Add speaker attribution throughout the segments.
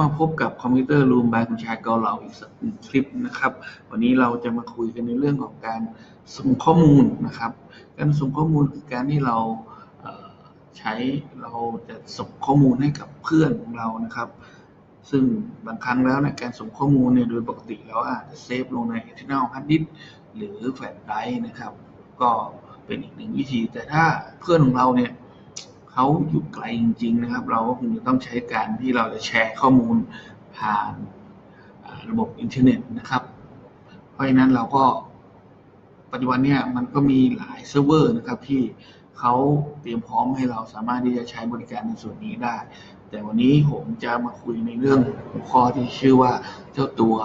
Speaker 1: มาพบกับคอมพิวเตอร์รูมบายคุณชายเกาเหลาอีกสักหนึ่งคลิปนะครับ วันนี้เราจะมาคุยกันในเรื่องของการส่งข้อมูลนะครับ การส่งข้อมูลคือการที่เราใช้เราจะส่งข้อมูลให้กับเพื่อนของเรานะครับ ซึ่งบางครั้งแล้วเนี่ยการส่งข้อมูลเนี่ยโดยปกติแล้วอาจจะเซฟลงใน external hard disk หรือแฟลชไดร์นะครับ ก็เป็นอีกหนึ่งวิธีแต่ถ้าเพื่อนของเราเนี่ย เขาอยู่ไกลจริง ๆ นะครับ เราก็คงจะต้องใช้การที่เราจะแชร์ข้อมูลผ่านระบบอินเทอร์เน็ตนะครับ เพราะฉะนั้นเราก็ปัจจุบันเนี่ยมันก็มีหลายเซิร์ฟเวอร์นะครับที่เขาเตรียมพร้อมให้เราสามารถที่จะใช้บริการในส่วนนี้ได้ แต่วันนี้ผมจะมาคุยในเรื่องหัวข้อที่ชื่อว่าเจ้าตัว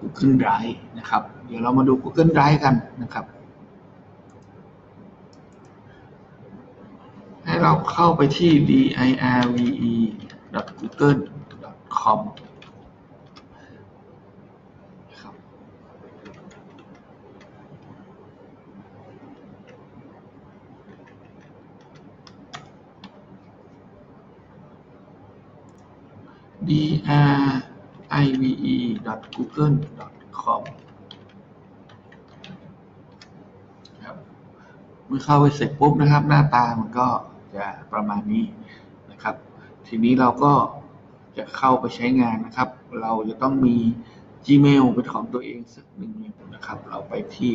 Speaker 1: Google Drive นะครับ เดี๋ยวเรามาดู Google Drive กันนะครับ ให้ เราเข้าไปที่ dirve.google.com drive.google.com ครับ เมื่อเข้าไปเสร็จปุ๊บนะครับ หน้าตามันก็ จะประมาณนี้นะครับ ทีนี้เราก็จะเข้าไปใช้งานนะครับ เราจะต้องมี Gmail เป็นของตัวเองสักหนึ่งนะครับ เราไปที่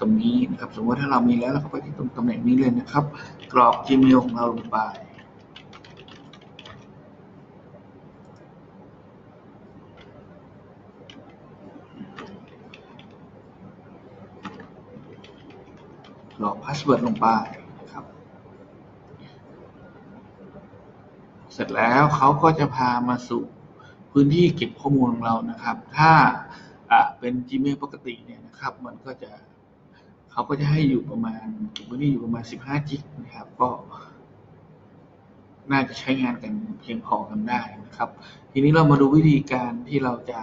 Speaker 1: ตรงนี้นะครับ สมมติถ้าเรามีแล้วเราก็ไปที่ตรงตำแหน่งนี้เลยนะครับ กรอก Gmail ของเราลงไปกรอกพาสเวิร์ดลงไปนะครับ เสร็จแล้วเขาก็จะพามาสู่พื้นที่เก็บข้อมูลของเรานะครับ ถ้าเป็น Gmail ปกติเนี่ยนะครับ มันก็จะเขาก็จะให้อยู่ประมาณเก็บพื้นที่อยู่ประมาณ 15 จิกนะครับ ก็ น่าจะใช้งานกันเพียงพอกันได้นะครับ ทีนี้เรามาดูวิธีการที่เราจะ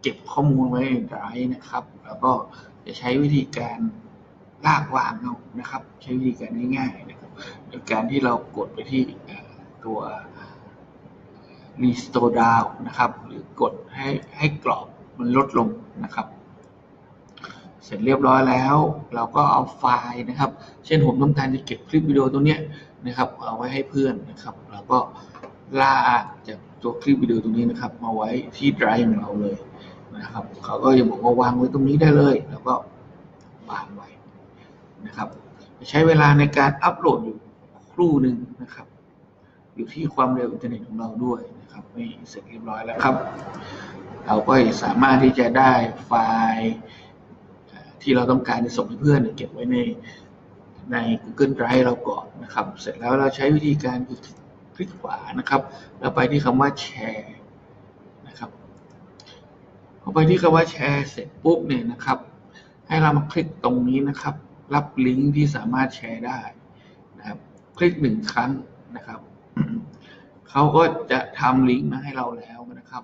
Speaker 1: เก็บข้อมูลไว้ในไดรฟ์นะครับ แล้วก็จะใช้วิธีการลากวางเอานะครับ ใช้วิธีการง่ายๆนะครับโดยการที่เรากดไปที่ตัว restore down นะครับ หรือกดให้ให้กรอบมันลดลงนะครับ เสร็จเรียบร้อยแล้ว เราก็เอาไฟล์นะครับ เช่นผมต้องการจะเก็บคลิปวิดีโอตัวเนี้ยนะครับ เอาไว้ให้เพื่อนนะครับเราก็ลากจากตัวคลิปวิดีโอตรงนี้นะครับ มาไว้ที่ไดรฟ์ของเราเลยนะครับเขาก็จะบอกว่าวางไว้ตรงนี้ได้เลย แล้วก็วางไว้นะครับ ใช้เวลาในการอัปโหลดอยู่ครู่หนึ่งนะครับ อยู่ที่ความเร็วอินเทอร์เน็ตของเราด้วยนะครับนี่เสร็จเรียบร้อยแล้วครับ เราก็สามารถที่จะได้ไฟล์ที่เราต้องการจะส่งให้เพื่อนเนี่ยเก็บไว้ในใน Google Drive เราก่อนนะครับ เสร็จแล้วเราใช้วิธีการคือคลิกขวานะครับ แล้วไปที่คำว่าแชร์นะครับพอไปที่คำว่าแชร์เสร็จปุ๊บเนี่ยนะครับ ให้เรามาคลิกตรงนี้นะครับ รับลิงก์ที่สามารถแชร์ได้นะครับ คลิกหนึ่งครั้งนะครับ เขาก็จะทำลิงก์มาให้เราแล้วนะครับ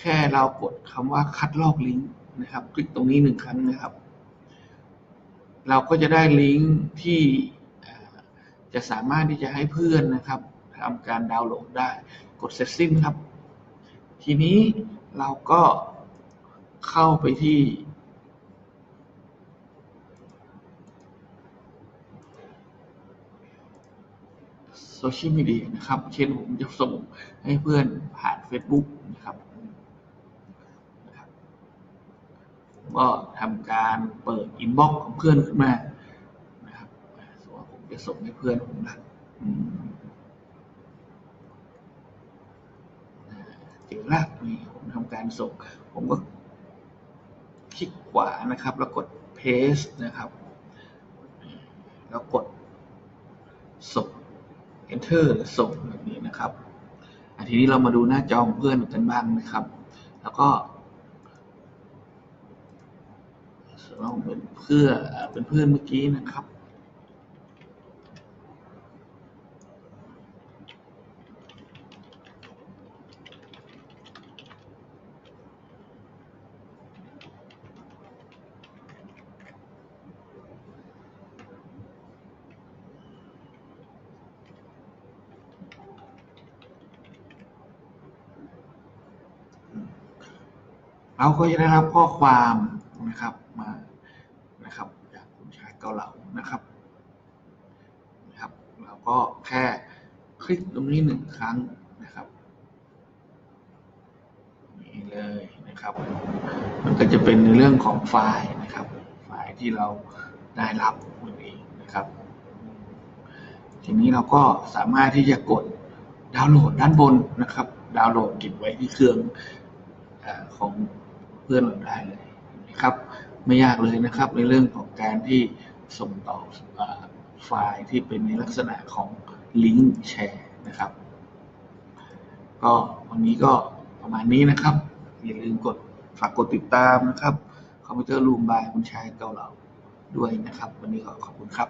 Speaker 1: แค่เรากดคำว่าคัดลอกลิงก์นะครับ คลิกตรงนี้หนึ่งครั้งนะครับ เราก็จะได้ลิงก์ที่จะสามารถที่จะให้เพื่อนนะครับทำการดาวน์โหลดได้ กดเสร็จสิ้นครับ ทีนี้เราก็เข้าไปที่ โซเชียลมีเดียนะครับ เช่นผมจะส่งให้เพื่อนผ่าน Facebook นะครับก็ทำการเปิดอินบ็อกซ์ของเพื่อนขึ้นมานะครับสมมติว่าผมจะส่งให้เพื่อนผมนะอืมอ่าเจอละนี่ผมทำการส่ง ผมก็คลิกขวานะครับ แล้วกด paste นะครับ แล้วกดส่ง enter หรือส่งแบบนี้นะครับอันทีนี้เรามาดูหน้าจอของเพื่อนกันบ้างนะครับ แล้วก็ส่วนมาเป็นเพื่อเป็นเพื่อนเมื่อกี้นะครับ เราก็จะได้รับข้อความนะครับมานะครับจากคุณชายเกาเหลานะครับนะครับเราก็แค่คลิกตรงนี้หนึ่งครั้งนะครับนี่เลยนะครับ มันก็จะเป็นในเรื่องของไฟล์นะครับ ไฟล์ที่เราได้รับนั่นเองนะครับ ทีนี้เราก็สามารถที่จะกดดาวน์โหลดด้านบนนะครับ ดาวน์โหลดเก็บไว้ที่เครื่องของ พื่อนเราได้เลยนะครับ ไม่ยากเลยนะครับ ในเรื่องของการที่ส่งต่ออไฟล์ที่เป็นในลักษณะของลิงก์แชร์นะครับ ก็วันนี้ก็ประมาณนี้นะครับ อย่าลืมกดฝากกดติดตามนะครับ คอมพิวเตอร์รูมบายคุณชายเกาเหลาด้วยนะครับ วันนี้ก็ขอบคุณครับ